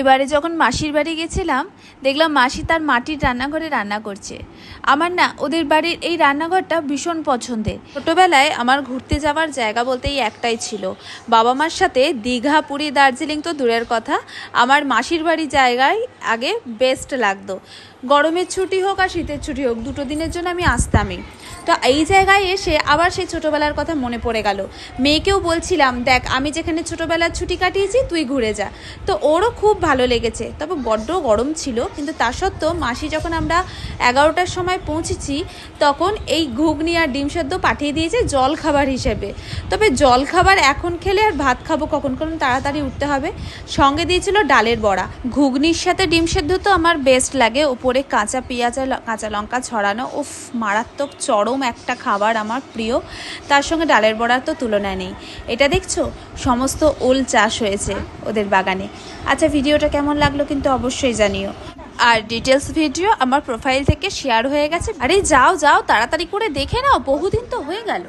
এবারে যখন মাসির বাড়ি গেছিলাম, দেখলাম মাসি তার মাটির রান্নাঘরে রান্না করছে। আমার না, ওদের বাড়ির এই রান্নাঘরটা ভীষণ পছন্দের। ছোটোবেলায় আমার ঘুরতে যাওয়ার জায়গা বলতেই একটাই ছিল। বাবা মার সাথে দীঘা, পুরী, দার্জিলিং তো দূরের কথা। আমার মাসির বাড়ি জায়গায় আগে বেস্ট লাগতো। গরমের ছুটি হোক আর শীতের ছুটি হোক, দুটো দিনের জন্য আমি আসতামই। তো এই জায়গায় এসে আবার সেই ছোটোবেলার কথা মনে পড়ে গেল। মেয়েকেও বলছিলাম, দেখ, আমি যেখানে ছোটোবেলার ছুটি কাটিয়েছি, তুই ঘুরে যা। তো ওরও খুব ভালো লেগেছে। তবে বড্ড গরম ছিল, কিন্তু তা সত্ত্বেও মাসি যখন আমরা এগারোটার সময় পৌঁছেছি, তখন এই ঘুগনি আর ডিম সেদ্ধ পাঠিয়ে দিয়েছে জল খাবার হিসেবে। তবে জল খাবার এখন খেলে আর ভাত খাব কখন কখন তাড়াতাড়ি উঠতে হবে। সঙ্গে দিয়েছিল ডালের বড়া। ঘুগনির সাথে ডিম সেদ্ধ তো আমার বেস্ট লাগে। ওপরে কাঁচা পেঁয়াজ আর কাঁচা লঙ্কা ছড়ানো, উফ, মারাত্মক চরম একটা খাবার আমার প্রিয়। তার সঙ্গে ডালের বড়ার তো তুলনা নেই। এটা দেখছ? সমস্ত ওল চাষ হয়েছে। ওদের বাগানে। আচ্ছা ভিডিওটা কেমন লাগল কিন্তু অবশ্যই জানিও। আর ডিটেলস ভিডিও আমার প্রোফাইল থেকে শেয়ার হয়ে গেছে। আরে যাও যাও, তাড়াতাড়ি করে দেখে নাও, বহুদিন তো হয়ে গেল।